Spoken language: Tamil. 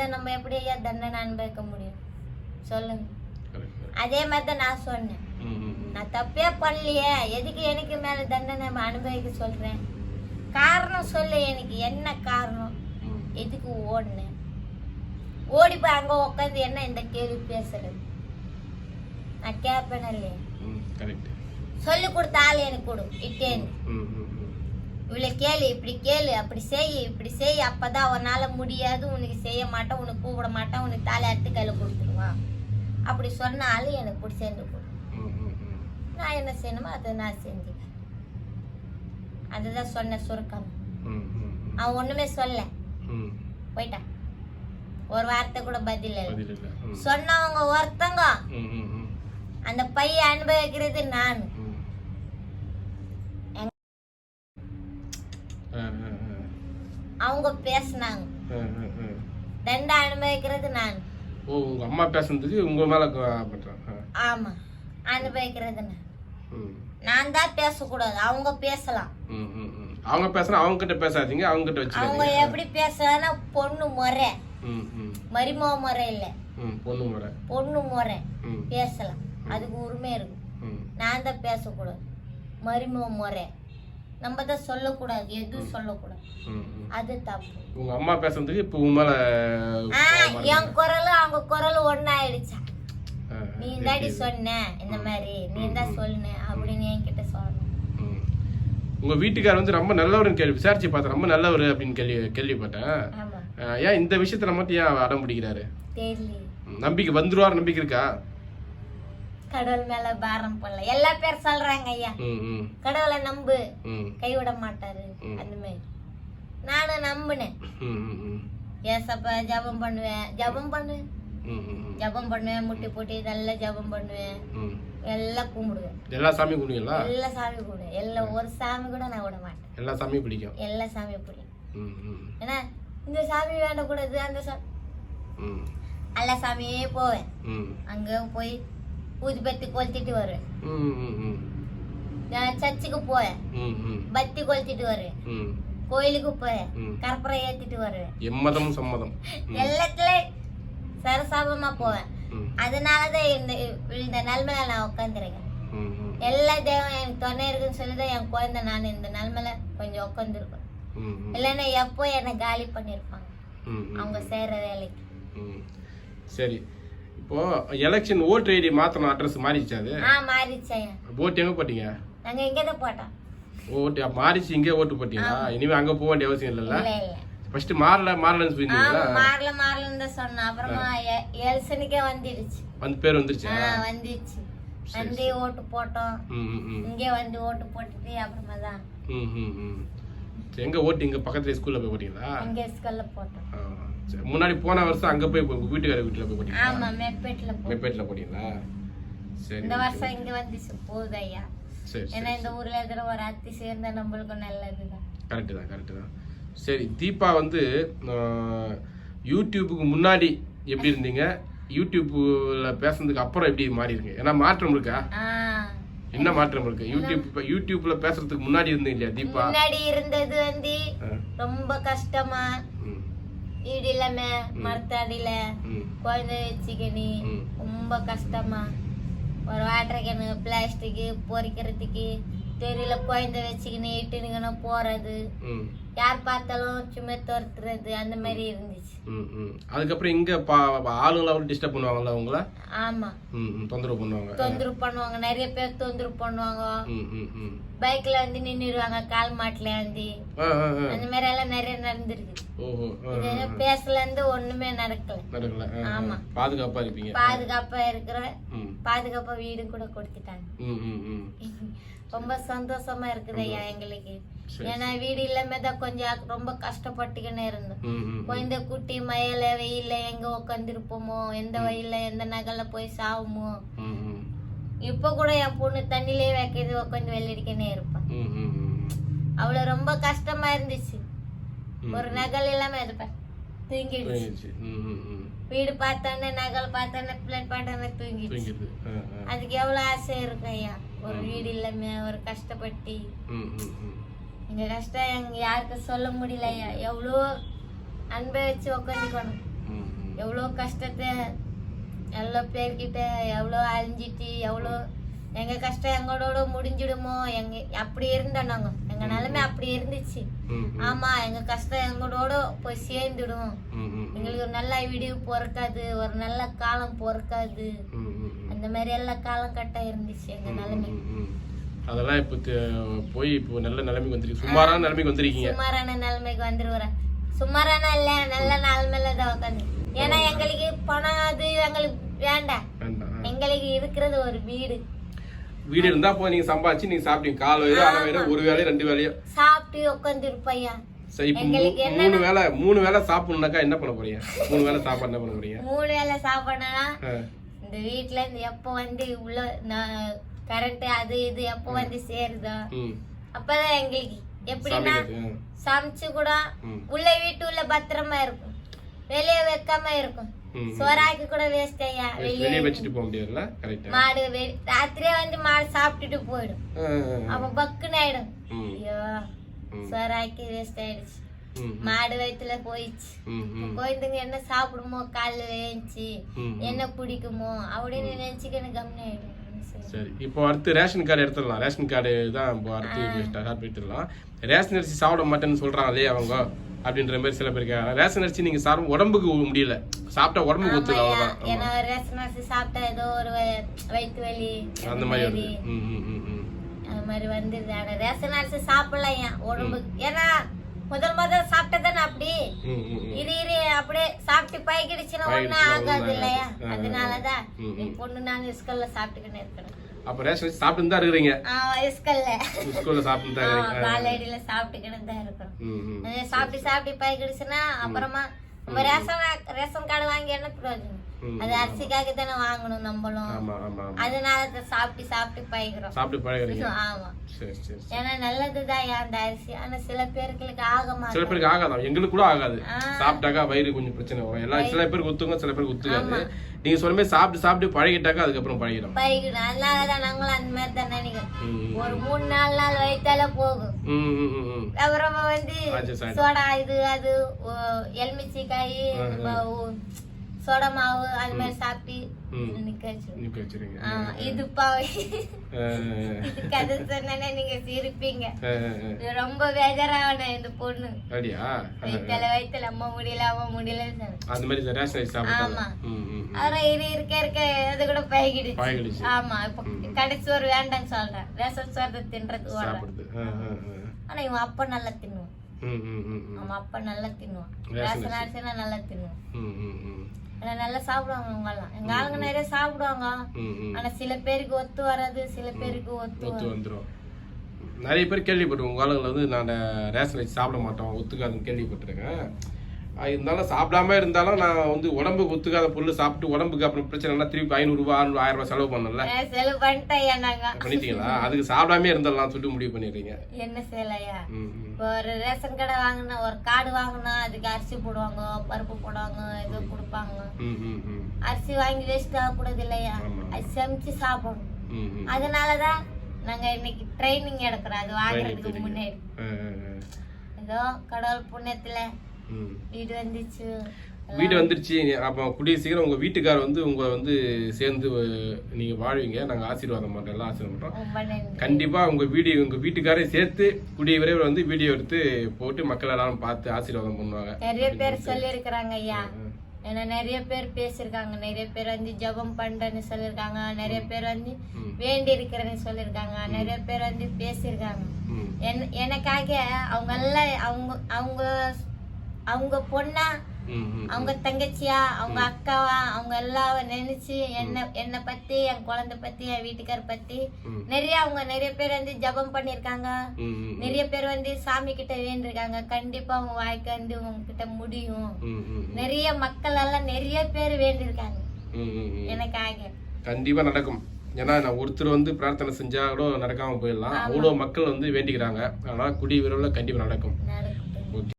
அதை நம்ம எப்படி ஐயா தண்டனை அனுபவிக்க முடியும்? சொல்லுங்க. அதே மாதிரி தான் நான் சொன்னேன். நான் தப்பே பண்ணலையே. எதுக்கு எனக்கு மேல தண்டனை அனுபவிக்க சொல்றேன்? காரணம் சொல்லு எனக்கு. என்ன காரணம். எதுக்கு ஓடினேன் ஓடி போய் அங்க உட்காந்து என்ன இந்த கேள்வி பேசுறது? நான் கேட்பேன் இல்லையா. சொல்லி கொடுத்த ஆள் எனக்கு கொடு. இட்டேன்னு. இவ்வளோ கேளு இப்படி கேளு அப்படி செய் இப்படி செய் அப்பதான் உன்னால முடியாது உனக்கு செய்ய மாட்டேன் உனக்கு கூப்பிட மாட்டேன் உனக்கு தாலி அறுத்து கையில கொடுத்துருவான் அப்படி சொன்ன ஆளு எனக்கு பிடிச்சேன்னு கொடு ம், ம், ம். நான் என்ன செய்யணுமோ அதை நான் செஞ்சுக்கிறேன் அதுதான் சொன்ன சுருக்கம். அவன் ஒண்ணுமே சொல்ல. போயிட்டான் ஒரு வார்த்தை கூட பதில் இல்லை. சொன்னவங்க ஒருத்தங்க. அந்த பையன் அனுபவிக்கிறது நான் ம். ஆ, ஆ, ஆ. அவங்க பேசினாங்க. தண்டை அனுபவிக்கிறது நான். ஓ உங்க அம்மா பேசுனதுக்கு உங்க மேல க- பண்றேன் ஆ. ஆமா அனுபவிக்கிறது நான். தான் பேசக்கூடாது அவங்க பேசலாம். அவங்க பேசுனா அவங்க கிட்ட பேசாதீங்க அவங்க கிட்ட அவங்க வச்சுக்காதீங்க எப்படி பேசலாம்னா பொண்ணு முறை. ம், ம், மருமக முறை இல்ல. பொண்ணு முறை. பொண்ணு முறை. பேசலாம். அதுக்கு உரிமை இருக்கு. நான் தான் பேசக்கூடாது. மருமக முறை. நம்ம தான் சொல்லக்கூடாது. எதுவும் சொல்லக்கூடாது. அது தப்பு. உங்க அம்மா பேசுனதுக்கு இப்போ உங்க மேல. என் குரலும் அவங்க குரலும் ஒன்னாயிடுச்சா நீ தாடி. சொன்ன இந்த மாதிரி. நீ தான் சொன்ன அப்படின்னு என்கிட்ட சொல்லணும். உங்க வீட்டுக்கார் வந்து ரொம்ப நல்லவர்னு கேள்வி விசாரிச்சு பார்த்தேன். ரொம்ப நல்லவர் அப்படின்னு கேள்வி கேள்விப்பட்டேன். ஏன் இந்த விஷயத்துல மட்டும் ஏன் அடம் பிடிக்கிறாரு? நம்பிக்கை வந்துருவார் நம்பிக்கை இருக்கா? கடவுள் மேல பாரம் போடல. எல்லா பேர் சொல்றாங்க ஐயா கடவுளை நம்பு. கைவிட மாட்டாரு. அந்த மாதிரி. நானும் நம்பினேன். ஏசப்ப ஜபம் பண்ணுவேன். ஜபம் பண்ணுவேன். ஜபம் பண்ணுவேன். முட்டி போட்டு நல்லா ஜபம் பண்ணுவேன். எல்லாம் கும்பிடுவேன். எல்லா சாமியும் கும்பிடுவீங்களா? எல்லா சாமி கும்பிடுவேன். எல்லா ஒரு சாமி கூட நான் விட மாட்டேன். எல்லா சாமியும் பிடிக்கும். எல்லா சாமியும் பிடிக்கும். ஏன்னா இந்த சாமி வேண்டக்கூடாது அந்த சாமி. எல்லா சாமியே போவேன். அங்க போய் ஊதி பத்தி கொளுத்திட்டு வருவேன் நான் சர்ச்சுக்கு போவேன். பத்தி கொளுத்திட்டு வருவேன் கோயிலுக்கு போவேன். ம். கற்பூரம் ஏத்திட்டு வருவேன் எம்மதம் சம்மதம். ம். எல்லாத்துலயும் சரசாபமா போவேன். அதனாலதான் இந்த இந்த நிலைமையில நான் உட்காந்துருக்கேன் எல்லா தெய்வம் எனக்கு துணை இருக்குன்னு சொல்லிதான் என் குழந்தை நான் இந்த நிலைமையில கொஞ்சம் உட்காந்துருக்கேன் இல்லைன்னா எப்போ என்னை காலி பண்ணிருப்பாங்க அவங்க செய்யற வேலைக்கு. சரி. இப்போ எலெக்ஷன் ஓட்டு ஐடி மாத்தணும் அட்ரஸ் மாறிடுச்சு அது? ஆ மாறிச்சையா ஓட்டு எங்க போட்டீங்க? நாங்க இங்கதான் போட்டோம். ஓட்டு மாறிச்சு இங்கே ஓட்டு போட்டீங்களா? இனிமே அங்க போக வேண்டிய அவசியம் இல்லைல்ல? இல்ல இல்ல. ஃபர்ஸ்ட் மாறல மாறலன்னு சொல்லியிருந்தீங்களா? ஆமா மாறல மாறலன்னு தான் சொன்னேன் அப்புறமா எ- ஏழ்சனிக்கே வந்துடுச்சு. வந்து பேர் வந்துருச்சா? ஆ வந்துச்சு வந்து ஓட்டு போட்டோம். இங்கே வந்து ஓட்டு போட்டுட்டு அப்புறமா தான். ம் ம் ம். எங்க ஓட்டு இங்க பக்கத்துல ஸ்கூல்ல போய் போட்டீங்களா? இங்கே ஸ்கூல்ல போட்டோம். ஆ, சரி. முன்னாடி போன வருஷம் அங்க போய் உங்க வீட்டுக்கார வீட்டுல போய் போட்டீங்களா? ஆமா மெப்பேட்டில் போட்டோம். மெப்பேட்டில் போட்டீங்களா? சரி இந்த வருஷம் இங்க வந்துச்சு போகுது ஐயா. சரி ஏன்னா இந்த ஊர்ல இருக்கிற ஒரு அத்தி சேர்ந்தா நம்மளுக்கும் நல்லதுதான் கரெக்டு தான் கரெக்டு தான். சரி தீபா வந்து ஆஹ், யூடியூப்புக்கு முன்னாடி எப்படி இருந்தீங்க? யூடியூப்ல பேசுனதுக்கு அப்புறம் எப்படி மாறி இருக்கு ஏன்னா மாற்றம் இருக்கா? ஆ என்ன மாற்றம் இருக்கு? யூடியூப் இப்ப யூடியூப்ல பேசுறதுக்கு முன்னாடி இருந்தீங்க இல்லையா தீபா? முன்னாடி இருந்தது வந்து ரொம்ப கஷ்டமா. வீடு இல்லாம மரத்தடியில குழந்தை வச்சுக்கணி. ரொம்ப கஷ்டமா. ஒரு வாட்டர் கேனு பிளாஸ்டிக்கு பொறிக்கிறதுக்கு தெருல குழந்தை வச்சுக்கின்னு இட்டுனுங்கன்னு போறது. யார் பார்த்தாலும் சும்மா துரத்துறது அந்த மாதிரி இருந்துச்சு. அதுக்கப்புறம் இங்க ஆளுங்களை டிஸ்டர்ப் பண்ணுவாங்கல்ல உங்களை ஆமா தொந்தரவு பண்ணுவாங்க தொந்தரவு பண்ணுவாங்க நிறைய பேர் தொந்தரவு பண்ணுவாங்க ம், ம், ம். பைக்ல வந்து நின்னுடுவாங்க கால் மாட்டுல வந்து. அந்த மாதிரி எல்லாம் நிறைய நடந்திருக்கு. பேசல இருந்து ஒண்ணுமே நடக்கல நடக்கல. ஆமா. பாதுகாப்பா இருப்பீங்க பாதுகாப்பா இருக்கிற பாதுகாப்பா வீடு கூட கொடுத்துட்டாங்க ம், ம், ம். ரொம்ப சந்தோஷமா இருக்குது எங்களுக்கு. ஏன்னா வீடு இல்லாம தான் கொஞ்சம் ரொம்ப கஷ்டப்பட்டுக்கினே இருந்தோம். குழந்தை குட்டி மழையில வெயில்ல எங்க உட்காந்துருப்போமோ எந்த வயல்ல எந்த நகல்ல போய் சாவுமோ. இப்ப கூட என் பொண்ணு தண்ணிலே வைக்கிறது உட்காந்து வெள்ளடிக்கனே இருப்பான். அவ்வளவு ரொம்ப கஷ்டமா இருந்துச்சு. ஒரு நகல் இல்லாம இருப்பேன் தூங்கிடுச்சு. வீடு பார்த்தோன்னே நகல் பார்த்தோன்னே பிளேட் பார்த்தோன்னே தூங்கிடுச்சு. அதுக்கு எவ்வளவு ஆசை இருக்கும் ஐயா? ஒரு வீடு இல்லாம ஒரு கஷ்டப்பட்டு. ம், ம், ம். எங்க கஷ்டம் எங்க யாருக்கும் சொல்ல முடியல. எவ்வளோ அன்பை வச்சு உட்காந்துக்கணும் ம், எவ்வளோ கஷ்டத்தை எவ்வளோ பேர்கிட்ட எவ்வளோ அழிஞ்சிட்டு எவ்வளோ எங்க கஷ்டம் எங்களோட முடிஞ்சிடுமோ? எங்க அப்படி இருந்தோம் நாங்க. எங்க நிலைமை அப்படி இருந்துச்சு. ம், ம், ஆமா எங்க கஷ்டம் எங்களோட போய் சேர்ந்துடும். எங்களுக்கு ஒரு நல்ல விடிவு பிறக்காது ஒரு நல்ல காலம் பிறக்காது. அந்த மாதிரி எல்லாம் காலம் கட்டம் இருந்துச்சு எங்க நிலைமை. அதெல்லாம் இப்போ போய் இப்போ நல்ல நிலைமைக்கு வந்துருக்கு சுமாரான நிலைமைக்கு வந்திருக்கீங்க. சுமாரான நிலைமைக்கு வந்துருவேன் சுமாரான இல்ல நல்ல நிலைமையில தான் உட்காந்து ஏன்னா எங்களுக்கு பணம் அது எங்களுக்கு வேண்டாம் எங்களுக்கு இருக்கிறது ஒரு வீடு. வீடு இருந்தா போய் நீங்க சம்பாதிச்சு நீங்க சாப்பிட்டீங்க கால் வயிறு அரை வயிறு ஒரு வேலையோ ரெண்டு வேலையோ. சாப்பிட்டு உட்காந்து இருப்பையா சரி மூணு வேலை மூணு வேலை சாப்பிடணுனாக்கா என்ன பண்ண போறீங்க? மூணு வேலை சாப்பாடு என்ன பண்ண போறீங்க? மூணு வேளை சாப்பிடணும்னா இந்த வீட்டுல இருந்து எப்போ வந்து உள்ள கரண்ட் அது இது எப்போ வந்து சேருதோ. அப்பதான் எங்களுக்கு எப்படின்னா. சமைச்சு கூட உள்ள வீட்டு உள்ள பத்திரமா இருக்கும். வெளியே வைக்காம இருக்கும். சோறாக்கி கூட வேஸ்ட் ஐயா. வெளியே வச்சுட்டு போக முடியாதுல்ல? கரெக்டா மாடு ராத்திரியே வந்து மாடு சாப்பிட்டுட்டு போயிடும். அப்ப பக்குன்னு ஆயிடும். ஐயோ. சோறாக்கி வேஸ்ட் ஆயிடுச்சு. மாடு வயிற்றுல போயிடுச்சு. கோயந்துங்க என்ன சாப்பிடுமோ காலைல ஏஞ்சி ம். என்ன பிடிக்குமோ அப்படின்னு நினைச்சுக்கணும் கம்னி ஆயிடும் சரி. இப்போ அடுத்து ரேஷன் கார்டு எடுத்துடலாம். ரேஷன் கார்டு தான் இப்போ அடுத்து ஸ்டார்ட் பண்ணிட்டுலாம் ரேஷன் அரிசி சாப்பிட மாட்டேன்னு சொல்றாங்களே அவங்க அப்படின்ற மாதிரி சில பேர் இருக்காங்க ரேஷன் அரிசி நீங்க சாப்பிட உடம்புக்கு முடியல. சாப்பிட்டா உடம்புக்கு ஆமா. ஏன்னா ரேஷன் அரிசி சாப்பிட்டா ஏதோ ஒரு வ- வயித்து வலி அந்த மாதிரி வருது. ம் ம் ம் அது மாதிரி வந்துருது. ஆனா ரேஷன் அரிசி சாப்பிடலாம் ஏன் உடம்புக்கு? ஏன்னா முதல் முதல் சாப்பிட்டதானே அப்படி. ம் இரு இரு அப்படியே சாப்பிட்டு பழகிடுச்சுன்னா ஒண்ணும் பழகிடுச்சுன்னா ஆகாது இல்லையா? அதனாலதான் பொண்ணு நான் ஸ்கூல்ல சாப்பிட்டுக்கின்னு இருக்கணும் அப்போ ரேஷன் அரிசி சாப்பிட்டு தான் இருக்கிறீங்க? ஆஹ் ஸ்கூல்ல ஸ்கூல்ல சாப்பிட்டு தான் இருக்கிறீங்க. காலடியில சாப்பிட்டுக்கின்னு தான் இருக்கணும் ம் ம். அது சாப்பிட்டு சாப்பிட்டு பழகிடுச்சுன்னா அப்புறமா நம்ம ரேஷன் ரேஷன் கார்டு வாங்கி என்ன பிரயோஜனம். அது அரிசிக்காக தானே வாங்கணும் நம்மளும். அதனால அதை சாப்பிட்டு சாப்பிட்டு பழகிறோம். சாப்பிட்டு பழகிறீங்க. ஆமா. ஏன்னா நல்லதுதான் அந்த அரிசி? ஆனா சில பேருக்கு ஆக சில பேருக்கு ஆகாதான் எங்களுக்கு கூட ஆகாது. சாப்பிட்டாக்கா வயிறு கொஞ்சம் பிரச்சனை வரும். எல்லா சில பேருக்கு ஒத்துங்க சில பேருக்கு ஒத்துக்காது. நீங்க மாதிரி சாப்பிட்டு சாப்பிட்டு பழகிட்டாக்கா அதுக்கப்புறம் பழகிடும். பழகிடும். அதனாலதான் நாங்களும் அந்த மாதிரி தான் நினைக்கிறோம். ஒரு மூணு நாலு நாள் வயிற்றால போகும். அப்புறமா வந்து. சோடா இது அது ஓ, எலுமிச்சை காய் சோடா மாவு அது மாதிரி சாப்பிட்டு. நிக்க வச்சிருங்க இது பாவை. இது கதை சொன்னா நீங்க சிரிப்பீங்க. இது ரொம்ப பேஜாரான இந்த பொண்ணு. அப்படியா? வயிற்றால வயிற்றுல அம்மா முடியல அம்மா சொன்னேன். அந்த மாதிரி ரேஷன் சாப்பிட்டாங்க ஆமா. இரு இருக்க இருக்க அது கூட பழகிடுச்சு. ஆமா இப்ப கடைசி சோறு வேண்டாம்னு சொல்றேன். ரேஷன் சோறு ஆ. ஆனா இவன் அப்பா நல்லா தின்னுவான். அவன் அப்பா நல்லா தின்னுவான். ரேஷன் அரிசினா நல்லா தின்னுவான். நல்லா சாப்பிடுவாங்க அவங்க எல்லாம் எங்க ஆளுங்க நிறைய சாப்பிடுவாங்க. ஆனா சில பேருக்கு ஒத்து வராது சில பேருக்கு ஒத்து ஒத்து வந்துடும் நிறைய பேர் கேள்விப்பட்டிருக்கோம். உங்க ஆளுங்களை வந்து நான் ரேஷன் அரிசி சாப்பிட மாட்டோம் ஒத்துக்காதுன்னு கேள்விப்பட்டிருக்கேன். இருந்தாலும் சாப்பிடாம இருந்தாலும் நான் வந்து உடம்புக்கு ஒத்துக்காத பொருள் சாப்பிட்டு உடம்புக்கு அப்புறம் பிரச்சனை எல்லாம் திருப்பி ஐநூறுரூவா ஆயிரம் ரூபாய் செலவு பண்ணல செலவு பண்ணிட்டீங்களா? அதுக்கு சாப்பிடாம இருந்துடலாம் சொல்லிட்டு முடிவு பண்ணிடுறீங்க. என்ன செய்யலையா? ஒரு ரேஷன் கடை வாங்கினா ஒரு கார்டு வாங்கினா அதுக்கு அரிசி போடுவாங்க பருப்பு போடுவாங்க ஏதோ கொடுப்பாங்க. அரிசி வாங்கி வேஸ்ட் ஆகக்கூடாது இல்லையா. அது சமைச்சு சாப்பிடணும். அதனாலதான் நாங்க இன்னைக்கு ட்ரைனிங் எடுக்கிறோம். அது வாங்குறதுக்கு முன்னாடி. ஏதோ கடவுள் புண்ணியத்துல வீடு வந்துச்சு. வீடு வந்துருச்சு. அப்போ கூடிய சீக்கிரம் உங்க வீட்டுக்கார் வந்து உங்களை வந்து சேர்ந்து அஹ், நீங்க வாழ்வீங்க. நாங்க ஆசீர்வாதம் பண்றோம். எல்லாம் ஆசீர்வாதம் பண்றோம். ரொம்ப நன்றி. கண்டிப்பா உங்க வீடியோ உங்க வீட்டுக்காரையும் சேர்த்து கூடிய விரைவில் வந்து வீடியோ எடுத்து போட்டு மக்கள் எல்லாரும் பார்த்து ஆசீர்வாதம் பண்ணுவாங்க. நிறைய பேர் சொல்லியிருக்கிறாங்க ஐயா. ஏன்னா நிறைய பேர் பேசியிருக்காங்க. நிறைய பேர் வந்து ஜெபம் பண்றேன்னு சொல்லியிருக்காங்க. நிறைய பேர் வந்து. வேண்டி இருக்கிறேன்னு சொல்லியிருக்காங்க. நிறைய பேர் வந்து பேசியிருக்காங்க. எனக்காக அவங்க எல்லாம் அவங்க அவங்க அவங்க பொண்ணா. அவங்க தங்கச்சியா அவங்க அக்காவா அவங்க எல்லாம் நினைச்சு என்ன என்னை பத்தி என் குழந்தை பத்தி என் வீட்டுக்கார பத்தி. நிறைய அவங்க நிறைய பேர் வந்து ஜெபம் ம், நிறைய பேர் வந்து சாமி கிட்ட வேண்டிருக்காங்க கண்டிப்பா உங்க வாழ்க்கை வந்து உங்ககிட்ட முடியும். நிறைய மக்கள் எல்லாம் நிறைய பேர் ம். எனக்காக கண்டிப்பா நடக்கும். ஏன்னா நான் ஒருத்தர் வந்து பிரார்த்தனை செஞ்சா கூட நடக்காம போயிடலாம். அவ்வளோ மக்கள் வந்து வேண்டிக்கிறாங்க. அதனால குடி விரைவில் கண்டிப்பா நடக்கும். நடக்கும்.